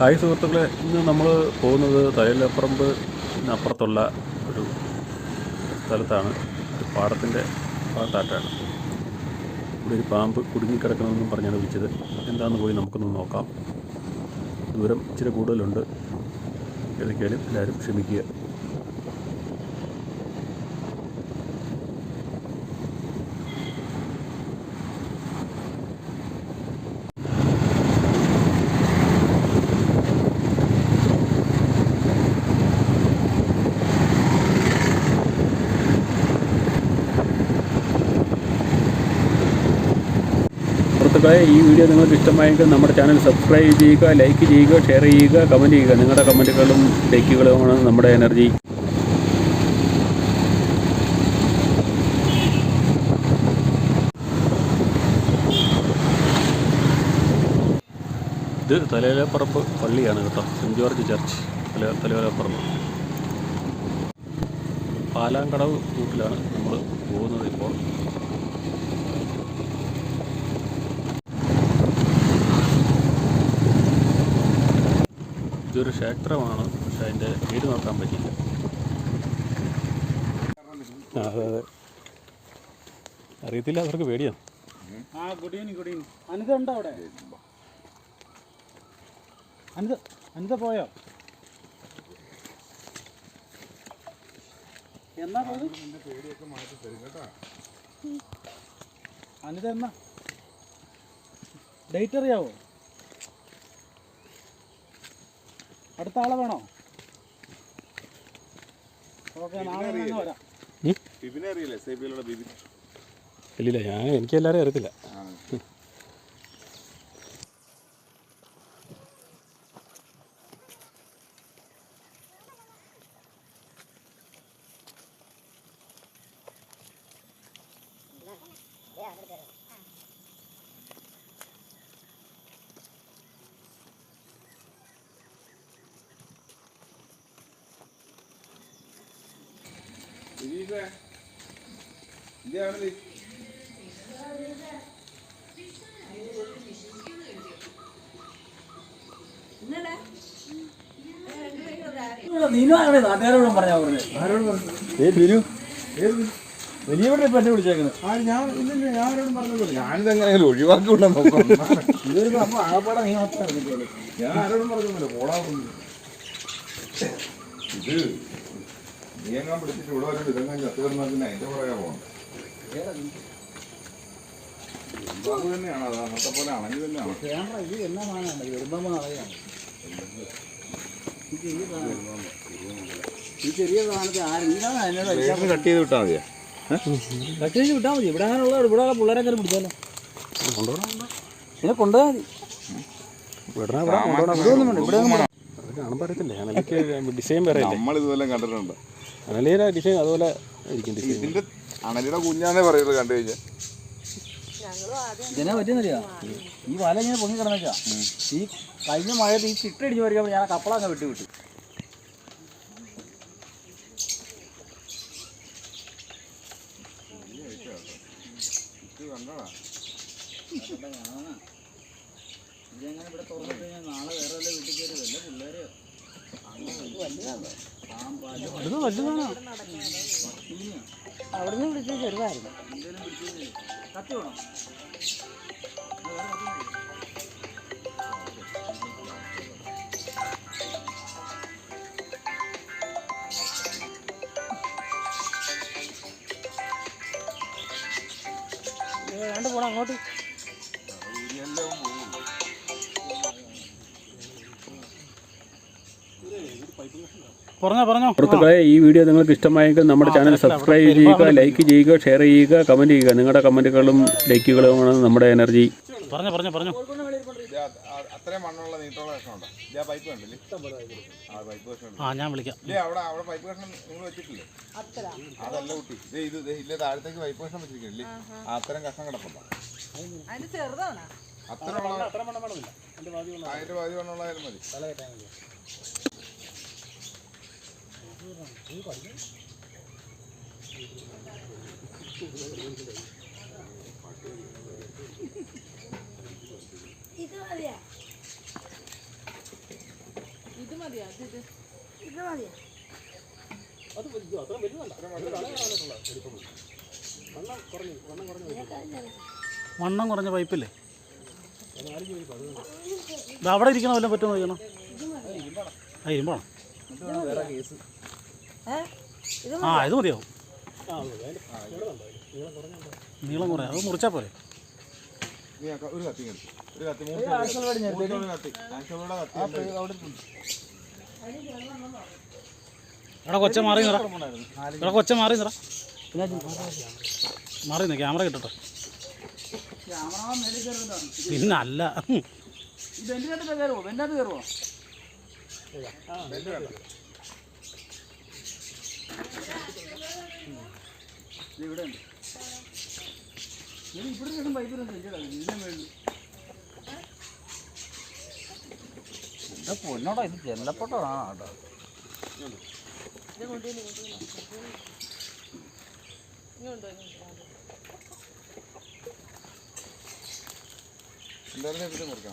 Hi സുഹൃത്തുക്കളെ ഇന്ന് നമ്മൾ പോകുന്നത് തയ്യലപ്പറമ്പ് അപ്പുറത്തുള്ള ഒരു സ്ഥലത്താണ്. ഒരു പാടത്തിന്റെ ഭാഗത്തായിട്ടാണ്. ഇവിടെ ഒരു പാമ്പ് കുടുങ്ങിക്കിടക്കണമെന്നും പറഞ്ഞാണ് വിളിച്ചത്. എന്താണെന്ന് പോയി നമുക്കൊന്ന് നോക്കാം. ദൂരം ഇച്ചിരി കൂടുതലുണ്ട്. ഏതൊക്കെയാലും എല്ലാവരും ക്ഷമിക്കുക. സുഹൃത്തുക്കളെ ഈ വീഡിയോ നിങ്ങൾക്ക് ഇഷ്ടമായെങ്കിൽ നമ്മുടെ ചാനൽ സബ്സ്ക്രൈബ് ചെയ്യുക ലൈക്ക് ചെയ്യുക ഷെയർ ചെയ്യുക കമന്റ് ചെയ്യുക. നിങ്ങളുടെ കമന്റുകളും ലൈക്കുകളുമാണ് നമ്മുടെ എനർജി. ഇത് തലയിലപ്പറമ്പ് പള്ളിയാണ് കേട്ടോ. സെന്റ് ജോർജ് ചർച്ച് തല തലയിലപ്പറമ്പ് പാലാങ്കടവ് റൂട്ടിലാണ് നമ്മൾ പോകുന്നത് ഇപ്പോൾ. ഇതൊരു ക്ഷേത്രമാണ് പക്ഷെ അതിന്റെ വീട് നോക്കാൻ പറ്റില്ല അതെ അതെ. അറിയത്തില്ല അവർക്ക് പേടിയാണ് ആ ഗുഡ് ഗുഡ് അവിടെ? അനിത പോയോ? എന്നാ പോയത്? അനിത എന്നാ? ഡേറ്റ് അറിയാവോ? അടുത്ത ആളെ വേണോ? ഓക്കെ നാളെ വരാം. ഞാൻ എനിക്ക് എല്ലാവരും അറിയത്തില്ല. ഏ ബിനു. വലിയ ഇപ്പൊ എന്നെ വിളിച്ചേക്കുന്നത് ആ ഞാൻ ഇല്ലില്ല ഞാൻ ആരോടും പറഞ്ഞില്ല ഞാനിത് എങ്ങനെയെങ്കിലും ഒഴിവാക്കി വിടാൻ നോക്കാം ഇതൊരു അപ്പൊ ആകപ്പാടെ നീ മാത്രമേ ഞാൻ ആരോടും പറഞ്ഞില്ല പറഞ്ഞു ഇത് നീ എങ്ങാൻ പിടിച്ചിട്ട് ഇവിടെ വരും ഇതെങ്ങാൻ ചത്തു പിന്നെ അതിന്റെ പുറകെ പോകണ്ട? ബാബു തന്നെയാണ് അത് അന്നത്തെ പോലെ അണഞ്ഞു തന്നെയാണ്. ക്യാമറ ഇത് എന്നാ സാധനമാണ്? വെറുതെ അറിയാം ഈ ചെറിയ സാധനത്തെ ആരും ഇതാണ് എന്നോട് കട്ട് ചെയ്ത് വിട്ടാൽ മതിയാ? കട്ട് ചെയ്ത് വിട്ടാൽ മതി. ഇവിടെ അങ്ങനെയുള്ള ഇവിടെ പിള്ളേരെ കയറി പിടിച്ചാലോ? കൊണ്ടുപോകണം ഇതിനെ കൊണ്ടുപോയാൽ മതി. ഇവിടെ ഇവിടെ കാണുമ്പോൾ അറിയത്തില്ല. അനലിക്ക് ഡിസൈൻ വേറെ നമ്മൾ ഇതുപോലെ കണ്ടിട്ടുണ്ട്. അനലിയുടെ ഡിസൈൻ അതുപോലെ ഇരിക്കും ഡിസൈൻ ഇതിന്റെ അണലിയുടെ കുഞ്ഞാന്നേ പറയുള്ളൂ കണ്ടു കഴിഞ്ഞാൽ ഇതിനെ പറ്റുന്നില്ല ഈ വല ഇങ്ങനെ പൊങ്ങി കിടന്നേക്കാ ഈ കഴിഞ്ഞ മഴയത്ത് ഈ ചിട്ടടിച്ച് പറയുമ്പോൾ ഞാൻ ആ കപ്പള അങ്ങ് വിട്ടു വിട്ടു. ഇതെങ്ങനെ ഇവിടെ തുറന്നിട്ട് കഴിഞ്ഞാൽ നാളെ വേറെ വല്ല വീട്ടിൽ കയറി വല്ല പിള്ളേര്? ഇത് വലുതാണോ? അവിടുന്ന് വിളിച്ചു ചെറുതായിരുന്നു. കത്തി വേണോ വേണ്ട പോണം അങ്ങോട്ട്. സുഹൃത്തുക്കളെ ഈ വീഡിയോ നിങ്ങൾക്ക് ഇഷ്ടമായെങ്കിൽ നമ്മുടെ ചാനൽ സബ്സ്ക്രൈബ് ചെയ്യുക ലൈക്ക് ചെയ്യുക ഷെയർ ചെയ്യുക കമന്റ് ചെയ്യുക. നിങ്ങളുടെ കമന്റുകളും ലൈക്കുകളുമാണ് നമ്മുടെ എനർജി. പറഞ്ഞു പറഞ്ഞു പറഞ്ഞു. അത്രയും മണ്ണുള്ള നീട്ടുള്ള കഷ്ണം ഇതാ പൈപ്പ് കണ്ടില്ലേ? ആ പൈപ്പ് കഷ്ണം ആ ഞാൻ വിളിക്കാം. ഇല്ലേ അവിടെ അവിടെ പൈപ്പ് കഷ്ണം നിങ്ങൾ വെച്ചിട്ടില്ലേ? അതല്ല കുട്ടി. ഇത് ഇത് ദേ ഇല്ലേ താഴത്തേക്ക് പൈപ്പ് കഷ്ണം വെച്ചിരിക്കില്ലേ ആ അത്തരം കഷ്ണം കിടപ്പുണ്ടോ? അത്ര അത്ര അതിന്റെ പാതി മണ്ണുള്ളതായാലും മതി. ഇത് മതിയാ. വണ്ണം കുറഞ്ഞ പൈപ്പില്ലേ? ഇത് അവിടെ ഇരിക്കണ വല്ലതും പറ്റുമോ നോക്കണം ആ ഇരുമ്പാണോ വേറെ ഇത് ആ ഇത് മതിയാവും നീളം കുറേ അത് മുറിച്ചാൽ പോരെ. ഒരു കത്തി ഒരു കത്തി കത്തി. എടാ കൊച്ച മാറി നിറ എടാ കൊച്ച മാറി നിറ മാറി നിന്ന്. ക്യാമറ കിട്ടട്ടെ. പിന്നല്ല. ഇത് ബെന്റിനകത്ത് കയറുമോ ബെന്റിനകത്ത് കയറുമോ ഇവിടെ ഉണ്ട് പൊന്നോടാ ഇത് ചെല്ലപ്പെട്ടതാണ് കേട്ടോ എന്തായാലും എടുത്ത്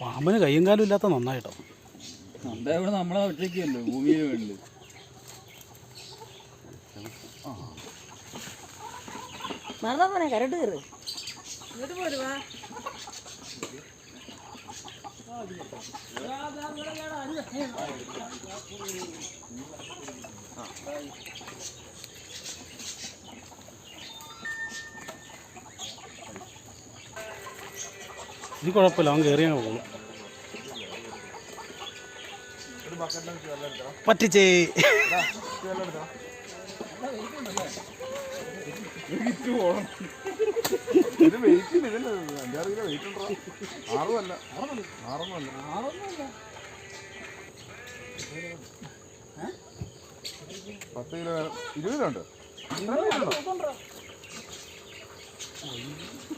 പാമ്പിന് കയ്യും കാലും ഇല്ലാത്ത നന്നായിട്ടോ. എന്താ ഇവിടെ നമ്മളെ ഒറ്റയ്ക്കല്ലോ ഭൂമിയിൽ വേണ്ടി മറന്നാ പോണേ കരട്ട് കയറ്. ഇങ്ങോട്ട് പോരുവാ ഇത് കുഴപ്പമില്ല അവൻ കയറിയാൽ പോകും. പറ്റിച്ചേ. വെള്ളം എടുക്കണം ഇത് വെയിറ്റ് ഇതിന് അഞ്ചാറ് കിലോ വെയിറ്റ് ഉണ്ടോ? ആറുമല്ല അല്ല ആറൊന്നും അല്ല പത്ത് കിലോ. ഇരുപത് കിലോ ഉണ്ട്.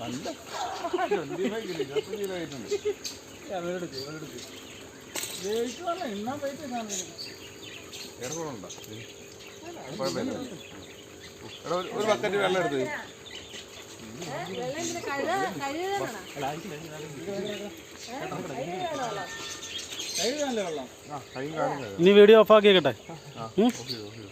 നല്ല ട്വന്റി ഫൈവ് കിലോ ഇരുപത്തഞ്ച് കിലോ വെയിറ്റ് ഉണ്ട്. ഇന്നാ പൈപ്പ് ഇടകൂടുണ്ടോ കുഴപ്പമില്ല. എടാ ഒരു- ഒരു ബക്കറ്റ് വെള്ളം എടുത്ത് വെള്ളം ഇതിന് കഴുകാ കഴുകാനാണോ കഴുകാനല്ലേ വെള്ളം. ആ കൈ കാണുന്നത് ഇനി വീഡിയോ ഓഫ് ആക്കിയേക്കട്ടെ. ആ ഓക്കെ ഓക്കെ.